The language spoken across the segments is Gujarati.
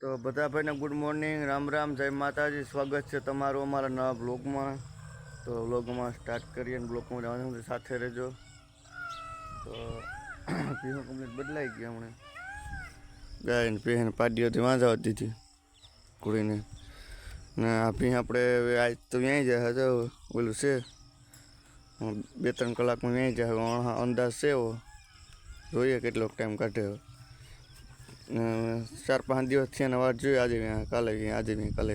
તો બધા ભાઈને ગુડ મોર્નિંગ રામ રામ, જય માતાજી, સ્વાગત છે તમારું અમારા નવા બ્લોગમાં તો બ્લોગમાં સ્ટાર્ટ કરીએ અને બ્લોગમાં જવાનું સાથે રહેજો. તો પીહો કમ્પ્લીટ બદલાઈ ગયા હમણાં. ગાયને પીહેને પાડીઓથી વાંધા દીધી કુડીને ને આ પી આપણે આજ તો વ્યાઈ જાય તો ઓલું છે. બે ત્રણ કલાકમાં વ્યાઈ જાય અંદાજ છે એવો. જોઈએ કેટલોક ટાઈમ કાઢે ચાર પાંચ દિવસ થયા વાત જોઈએ આજે વ્યાં કાલે આજે વ્યાં કાલે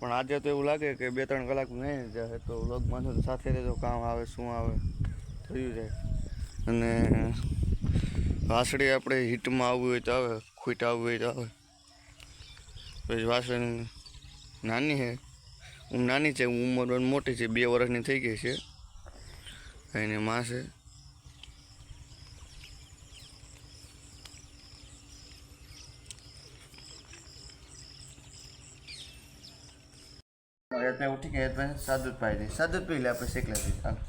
પણ આજે તો એવું લાગે કે બે ત્રણ કલાક નહીં જાય, તો લોક તો સાથે રહેજો, કામ આવે, શું આવે, થયું જાય. અને વાસળી આપણે હિટમાં આવવું હોય તો આવે ખૂટ આવવું હોય તો આવે. પછી વાસણ નાની છે હું નાની છે, ઉંમર પણ મોટી છે, બે વર્ષની થઈ ગઈ છે. એને માં છે. હેતને ઉઠી ગયા હેતને સાદું પાઈ દે સાદું પી લે આપણે શેકલા દઈએ હાલ.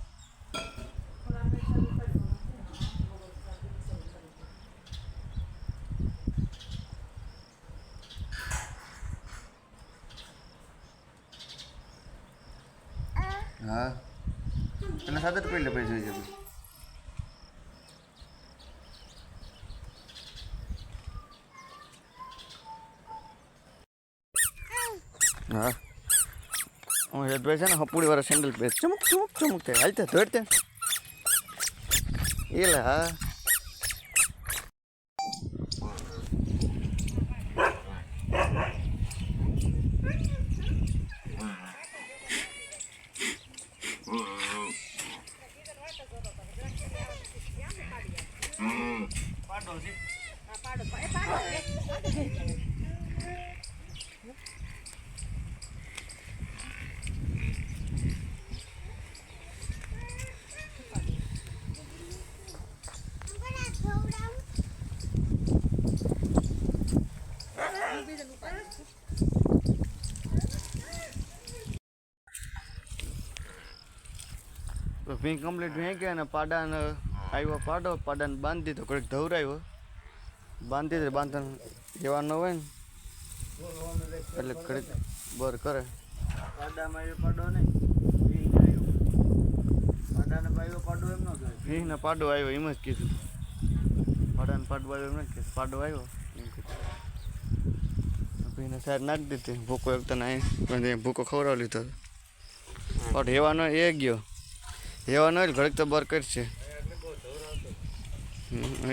હા. પેલા સાદું પી લે પછી જોઈ જવું હા. હું હેદભાઈ છે ને હપુડી વાળા સેન્ડલ પહેર ચમક ચમક ચમક થાય હાલતા ધોડતે એટલે હા તો ભીંગ કમ્પ્લીટ ભીંગ અને પાડાને આવ્યો પાડો. પાડાને બાંધી દીધો. ઘડીક ધવરાયો. બાંધી દે બાંધણ જેવા ન હોય ને એટલે ઘડીક બર કરે. પાડામાં આવ્યો પાડો નહીં. પાડો આવ્યો એમ જ કીધું. પાડાને પાડો આવ્યો એમ જ કીધું. પાડો આવ્યો. ભીંગને સાઈડ નાખી દીધી. ભૂકો એક તો નાઈ પણ ભૂકો ખવડાવી લીધો. પણ હેવાનો એ ગયો. હેવાનો હોય ઘડીક તો બર કરશે.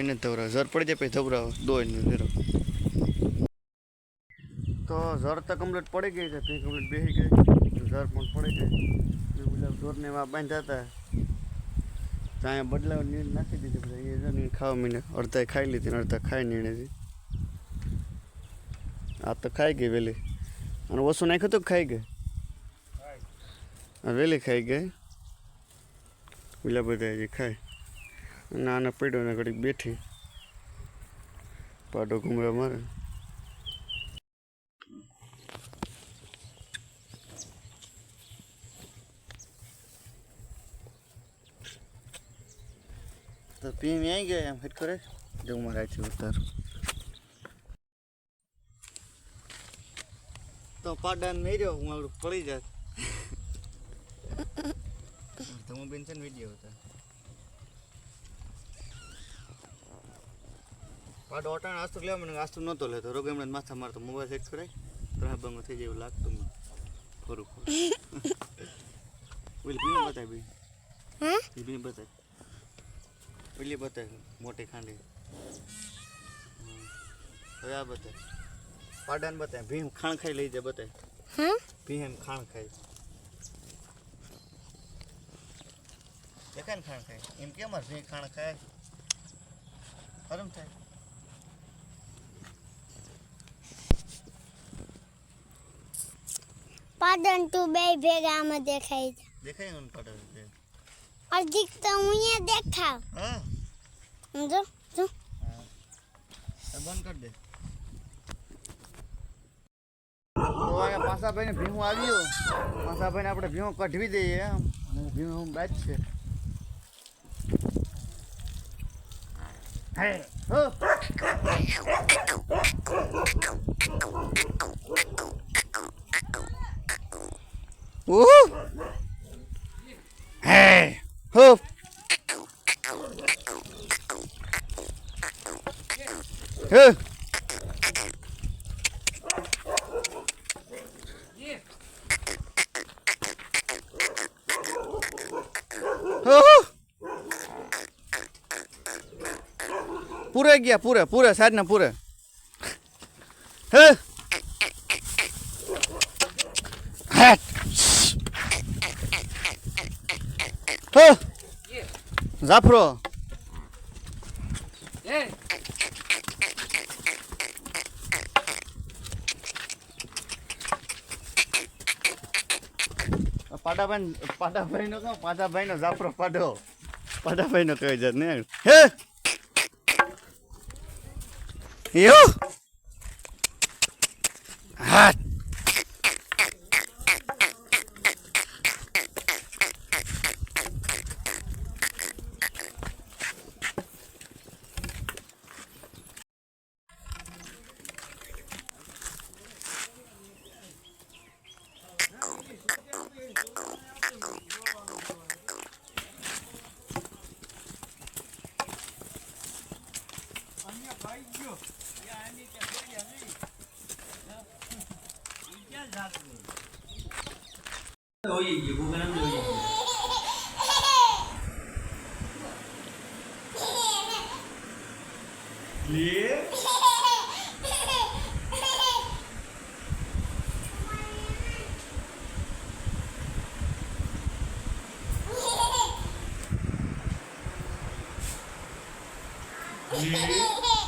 એને ધવરાવ. ઝર પડી જાય પછી ધવરાવ. દોઈને ધીરો. તો જર તો કમ્પ્લીટ પડી ગઈ છે. ફી કમ્પ્લીટ બેસી ગઈ. ઝર પણ પડી ગઈ. બધા ઢોરને એમાં બાંધ્યા હતા. ત્યાં બદલાવ નીર નાખી દીધી. બધા ખાવા મહિને અડધા ખાઈ લીધી અડધા ખાઈ નીણેથી આ તો ખાઈ ગઈ વહેલી અને ઓછું નાખ્યું તો ખાઈ ગઈ. વેલી ખાઈ ગઈ. પેલા બધા ખાય. અને આને પડ્યો ને ઘડીક બેઠી. પાડો ઘૂમરા મારે. તો પી આવી ગયા એમ હિટ કરે. મારે છે ઉતાર તો પાડાન મેર્યો હું આવડું પડી જાત. તો હું બેન છે ને વીડિયો હતા. પાડો અટાણ આસ્તુ લેવા મને આસ્તુ નહોતો લેતો. રોગ એમણે માથા મારતો મોબાઈલ સેટ કરાય. ત્રણ બંગો થઈ જાય એવું લાગતું મને. ખોરું ઓલી પીને બતાય બી એ બી બતાય. પેલી બતાય મોટી ખાંડી. હવે આ બતાય. પાડાને બતાય ભીમ ખાણ ખાઈ લઈ જાય બતાય. ભીમ ખાણ ખાય દેખાય ને ખાણ ખાય? એમ કેમ મારે ભીમ ખાણ ખાય? હરમ થાય. પાડન તું બે ભેગા આમાં દેખાય છે. દેખાય ને પાડા છે અધિક તો હું અહીંયા દેખાવ. હા. જો જો. એ બંધ કરી દે. માસાભાઈને ભીહું આવ્યું. માસાભાઈને આપણે ભીમો કઢવી દઈએ અને ભીહું બાદ છે. હે. પૂરે ગયા પૂરે પૂરે સાઈડના પૂરે. હે? જાફરો. પાડાભાઈ પાટાભાઈ નો કહો પાટાભાઈ નો જાફરો પાડો. પાટાભાઈ નો કહે છે ને? હે? યો! હોઈ ગયું ભૂખ એમ જોઈ ગયું Toot.